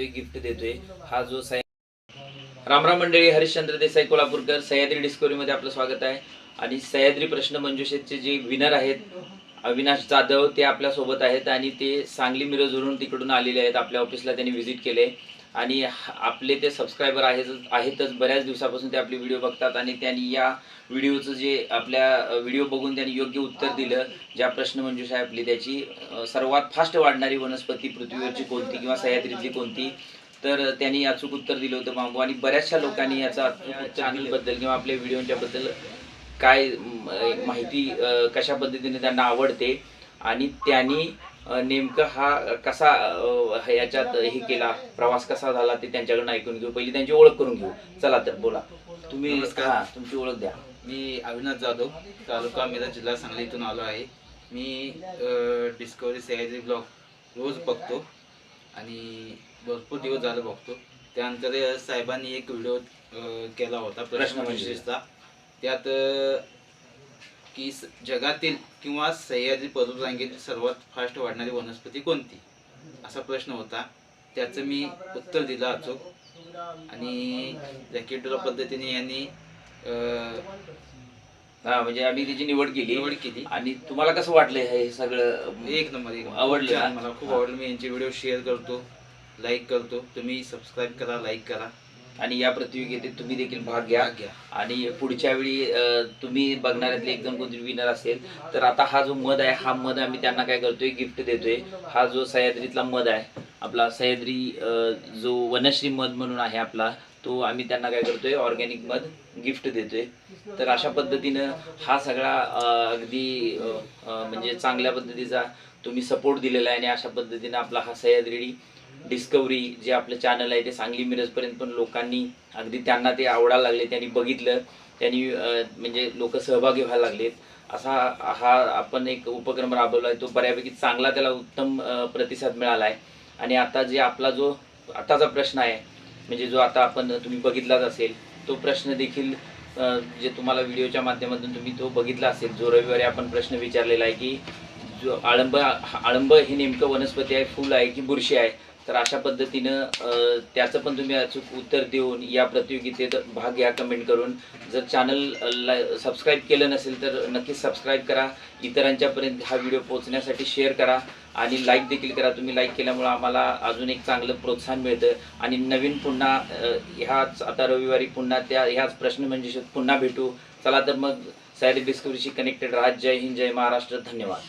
देतोय गिफ्ट देतोय. हा जो साय रामराम मंडळी हरिश्चंद्र देसाई कोल्हापूरकर सह्याद्री डिस्कवरीमध्ये आपलं स्वागत आहे. आणि सह्याद्री प्रश्न मंजुषेचे जे विनर आहेत अविनाश जाधव ते आपल्यासोबत आहेत आणि ते सांगली मिरजवरून तिकडून आलेले आहेत. आपल्या ऑफिसला त्यांनी व्हिजिट केले आणि आपले ते सबस्क्रायबर आहेत आहेतच बऱ्याच दिवसापासून ते आपले व्हिडिओ बघतात आणि त्यांनी या व्हिडिओचं जे आपल्या व्हिडिओ बघून त्यांनी योग्य उत्तर दिलं. ज्या प्रश्नमंजुषा आहे आपली त्याची सर्वात फास्ट वाढणारी वनस्पती पृथ्वीवरची कोणती किंवा सह्याद्रीतली कोणती? तर त्यांनी अचूक उत्तर दिलं होतं मागू आणि बऱ्याचशा लोकांनी याचा चॅनलबद्दल किंवा आपल्या व्हिडिओच्याबद्दल काय माहिती कशा पद्धतीने त्यांना आवडते? आणि त्यांनी नेमकं हा कसा याच्यात हे केला प्रवास कसा झाला ते त्यांच्याकडून ऐकून घेऊ. पहिली त्यांची ओळख करून घेऊ. चला तर बोला. तुम्ही. हा तुमची ओळख द्या. मी अविनाश जाधव तालुका मिरज जिल्हा सांगली इथून आलो आहे. मी डिस्कवरी सह्याद्री ब्लॉग रोज बघतो आणि भरपूर दिवस झालं बघतो. त्यानंतर साहेबांनी एक व्हिडिओ केला होता प्रश्न मंजुषेचा. मंजुषेचा त्यात की जगातील किंवा सह्याद्री पर्वतरांगेतील सर्वात फास्ट वाढणारी वनस्पती कोणती? असा प्रश्न होता. त्याचं मी उत्तर दिलं अचूक. आणि रॅकेटोला पद्धतीने यांनी अ, हा म्हणजे आम्ही त्याची निवड केली. निवड केली. आणि तुम्हाला कसं वाटलं हे सगळं? एक नंबर एक. आवडलं? मला खूप. आवडलं. मी यांचे व्हिडिओ शेअर करतो लाईक करतो. तुम्ही सबस्क्राईब करा लाईक करा. आणि या प्रतियोगितेत तुम्ही देखील भाग घ्या. आणि पुढच्या वेळी तुम्ही बघणाऱ्यातले एकदम कोणतरी विनर असेल तर आता हा जो मध आहे हा मध आम्ही त्यांना काय करतोय गिफ्ट देतोय. हा जो सह्याद्रीतला मध आहे आपला सह्याद्री जो वनश्री मध म्हणून आहे आपला तो आम्ही त्यांना काय करतोय ऑर्गॅनिक मध गिफ्ट देतोय. तर अशा पद्धतीनं हा सगळा अगदी म्हणजे चांगल्या पद्धतीचा तुम्ही सपोर्ट दिलेला आहे आणि अशा पद्धतीनं आपला हा सह्याद्री डिस्कवरी जे आपलं चॅनल आहे ते सांगली मिरजपर्यंत पण लोकांनी अगदी त्यांना ते आवडायला लागले त्यांनी बघितलं त्यांनी म्हणजे लोक सहभागी व्हायला लागलेत. असा हा आपण एक उपक्रम राबवला आहे तो बऱ्यापैकी चांगला त्याला उत्तम प्रतिसाद मिळाला आहे. आणि आता जे आपला जो आताचा प्रश्न आहे म्हणजे जो आता आपण तुम्ही बघितलाच असेल तो प्रश्न देखील जे तुम्हाला व्हिडिओच्या माध्यमातून तुम्ही तो बघितला असेल जो रविवारी आपण प्रश्न विचारलेला आहे की जो आळंब आळंब हे नेमकं वनस्पती आहे फुल आहे की बुरशी आहे तर अशा पद्धतीनं त्याचं पण तुम्ही अचूक उत्तर देऊन या प्रतियोगितेत भाग घ्या कमेंट करून. जर चॅनल सबस्क्राईब केलं नसेल तर नक्कीच सबस्क्राईब करा. इतरांच्यापर्यंत हा व्हिडिओ पोहोचण्यासाठी शेअर करा आणि लाईक देखील करा. तुम्ही लाईक केल्यामुळं आम्हाला अजून एक चांगलं प्रोत्साहन मिळतं. आणि नवीन पुन्हा ह्याच आता रविवारी पुन्हा त्या ह्याच प्रश्न म्हणजे पुन्हा भेटू. चला तर मग सायरी डिस्कवरीशी कनेक्टेड राहा. जय हिंद जय महाराष्ट्र. धन्यवाद.